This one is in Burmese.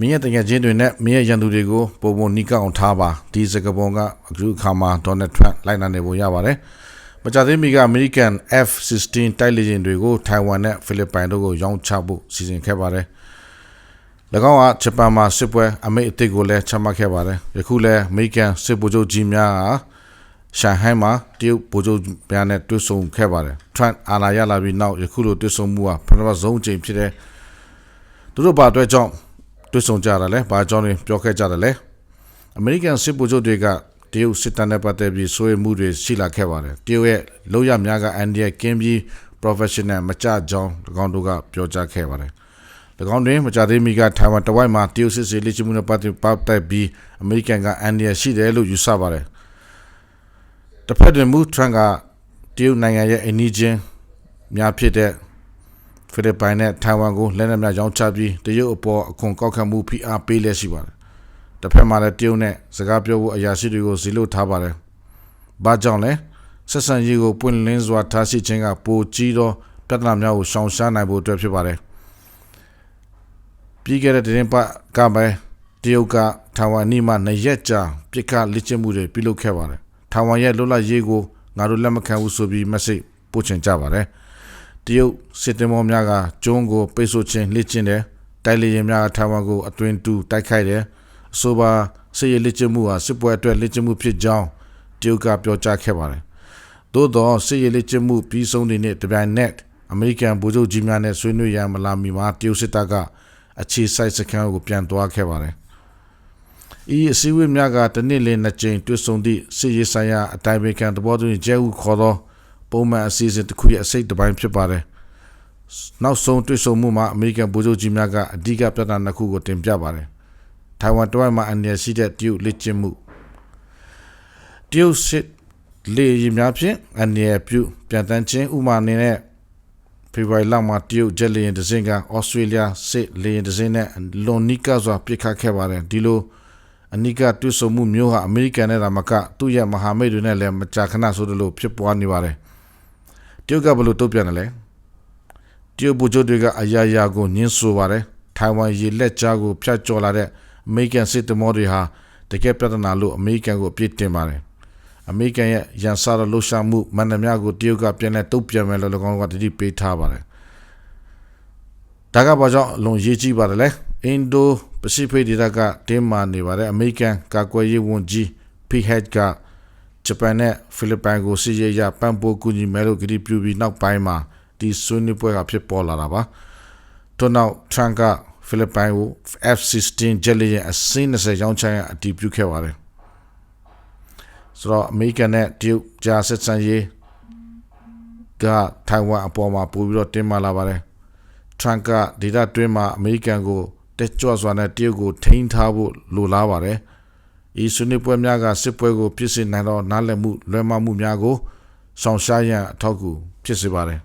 မင်းရဲ့တကယ်ချင်းတွေနဲ့မင်းရဲ့ရန်သူတွေကိုပုံပုံနီးကအောင်ထားပါဒီစကပုံကအခုအခါမှာဒေါ်နယ်ထရန့်လိုက်နာနေပုံရပါတယ်မကြသေးမီကအမေရိကန် F16 တိုက်လေယာဉ်တွေကိုထိုင်ဝမ်နဲ့ဖိလစ်ပိုင်တို့ကိုရောင်းချဖို့စီစဉ်ခဲ့ပါတယ်၎င်းကဂျပန်မှာစစ်ပွဲအမိတ်အသစ်ကိုလည်းချမှတ်ခဲ့ပါတယ်ယခုလည်းအမေရိကန်စစ်ဗိုလ်ချုပ်ကြီးများကရှန်ဟိုင်းမှာတရုတ်ဗိုလ်ချုပ်များနဲ့တွေ့ဆုံခဲ့ပါတယ်ထရန့်အာဏာရလာပြီးနောက်ယခုလိုတွေ့ဆုံမှုဟာပထမဆုံးအကြိမ်ဖြစ်တဲ့သူတို့ဘာအတွက်ကြောင့် တွေ့ဆုံကြတာလဲဘာကြောင့်လဲပြောခဲ့ကြတယ်လဲအမေရိကန်စစ်ဗိုလ်ချုပ်တွေကတရုတ်စစ်တပ်နဲ့ပတ်သက်ပြီးစိုးရိမ်မှုတွေရှိလာခဲ့ပါတယ်တရုတ်ရဲ့လောက်ရများကအန်ဒီယကင်းပြီး professional မကြကြောင်း၎င်းတို့ကပြောကြားခဲ့ပါတယ်၎င်းတွင်မကြသေးမီကထိုင်ဝမ်တဝိုက်မှာတရုတ်စစ်စေးလက်ချမှုနဲ့ပတ်သက်ပတ်သက်ပြီးအမေရိကန်ကအန်ဒီယရှိတယ်လို့ယူဆပါတယ်တစ်ဖက်တွင်မူထရန့်ကတရုတ်နိုင်ငံရဲ့အနီးချင်းများဖြစ်တဲ့ ဖိလစ်ပိုင်နဲ့ထိုင်ဝမ်ကိုလက်နက်များရောင်းချပြီးတရုတ်အပေါ်အခွန်ကောက်ခံမှုဖိအားပေးလျက်ရှိပါတယ်။တစ်ဖက်မှာလည်းတရုတ်နဲ့စကားပြောဖို့အရာရှိတွေကိုဇီလို့ထားပါတယ်။ဘာကြောင့်လဲဆက်ဆံရေးကိုပွင့်လင်းစွာထားရှိခြင်းကပိုကြီးသောပြဿနာများကိုရှောင်ရှားနိုင်ဖို့အတွက်ဖြစ်ပါတယ်။ပြီးခဲ့တဲ့တင်းပတ်ကပဲတရုတ်ကထိုင်ဝမ်နီမှာနှစ်ရက်ကြာပြစ်ခတ်လက်ကျမှုတွေပြုလုပ်ခဲ့ပါတယ်။ထိုင်ဝမ်ရဲ့လွတ်လပ်ရေးကိုငါတို့လက်မခံဘူးဆိုပြီး message ပို့ချင်ကြပါတယ်။ တရုတ်စစ်တင်မောများကကျွန်းကိုပိတ်ဆို့ခြင်းလက်ကျင့်တယ်တိုက်လေရင်များကထိုင်ဝမ်ကိုအသွင်တူတိုက်ခိုက်တယ်အဆိုပါစစ်ရေးလက်ကျင့်မှုဟာစစ်ပွဲအတွက်လက်ကျင့်မှုဖြစ်ကြောင်းတရုတ်ကပြောကြားခဲ့ပါတယ်သို့သောစစ်ရေးလက်ကျင့်မှုပြီးဆုံးနေတဲ့တပြိုင်နက်အမေရိကန်ဗိုလ်ချုပ်ကြီးများနဲ့ဆွေးနွေးရန်မလာမီမှာတရုတ်စစ်တပ်ကအခြေစိုက်စခန်းကိုပြန်သွားခဲ့ပါတယ်ဤအစည်းအဝေးများကတနည်းလင်းနှစ်ကြိမ်တွေ့ဆုံသည့်စစ်ရေးဆိုင်ရာအတိုင်းအခံသဘောတူညီချက်ဟုခေါ်သော ပုံမှန်အစီအစဉ်တစ်ခုရဲ့အစိတ်တစ်ပိုင်းဖြစ်ပါတယ်။နောက်ဆုံးတွေ့ဆုံမှုမှာအမေရိကန်ဗိုလ်ချုပ်ကြီးများကအဓိကပြဿနာနှစ်ခုကိုတင်ပြပါတယ်။ထိုင်ဝမ်တဝိုက်မှာအနေရှိတဲ့တရုတ်လက်ကျင့်မှုတရုတ်စစ်လေယာဉ်များဖြင့်အနေပြုပြန်တန်းခြင်းဥမာအနေနဲ့ဖေဖော်ဝါရီလမှာတရုတ်ဂျက်လေယာဉ်တစ်စင်းကဩစတြေးလျစစ်လေယာဉ်တစ်စင်းနဲ့လွန်နီကစွာပစ်ခတ်ခဲ့ပါတယ်ဒီလိုအနိကတွစ်ဆုံမှုမျိုးဟာအမေရိကန်နဲ့ဒါမကသူ့ရဲ့မဟာမိတ်တွေနဲ့လည်းမကြာခဏဆိုသလိုဖြစ်ပွားနေပါတယ် တရုတ်ကဘယ်လိုတုံ့ပြန်တယ်လဲတရုတ်ဗိုလ်ချုပ်တွေကအရာရာကိုညှင်းဆိုပါတယ်ထိုင်ဝမ်ရေလက်ကြားကိုဖျက်ကျော်လာတဲ့အမေရိကန်စစ်သမောတွေဟာတကယ်ပြဿနာလို့အမေရိကန်ကိုအပြစ်တင်ပါတယ်အမေရိကန်ရဲ့ရန်စားတဲ့လှုပ်ရှားမှုမန္တများကိုတရုတ်ကပြန်လဲတုံ့ပြန်မယ်လို့၎င်းကတတိပေးထားပါတယ်ဒါကဘာကြောင့်အလွန်ရေးကြီးပါတယ်လဲအင်ဒိုပစိဖိတ်ဒေသကတင်းမာနေပါတယ်အမေရိကန်ကာကွယ်ရေးဝန်ကြီး PHED က ဂျပန်နဲ့ဖိလစ်ပိုင်ကိုစစ်ရေးရပံ့ပိုးကူညီမယ်လို့ကတိပြုပြီးနောက်ပိုင်းမှာဒီဆွေးနွေးပွဲကဖြစ်ပေါ်လာတာပါ။ထို့နောက်ထရန်ကဖိလစ်ပိုင်ကို F16 ဂျက်လေယာဉ်အစင်း20ရောင်းချရန်အတည်ပြုခဲ့ပါတယ်။ဆိုတော့အမေရိကန်နဲ့တရုတ်ကြားဆက်ဆံရေးကထိုင်ဝမ်အပေါ်မှာပိုပြီးတော့တင်းမာလာပါတယ်။ထရန်ကဒေတာတွင်းမှာအမေရိကန်ကိုတက်ကြွစွာနဲ့တရုတ်ကိုထိန်းထားဖို့လိုလားပါတယ်။ ဤဆွေးနွေးပွဲများကစစ်ပွဲကိုဖြစ်စေနိုင်သောနားလည်မှုလွဲမှားမှုများကိုဆောင်ရှားရန်အထောက်အကူဖြစ်စေပါတယ်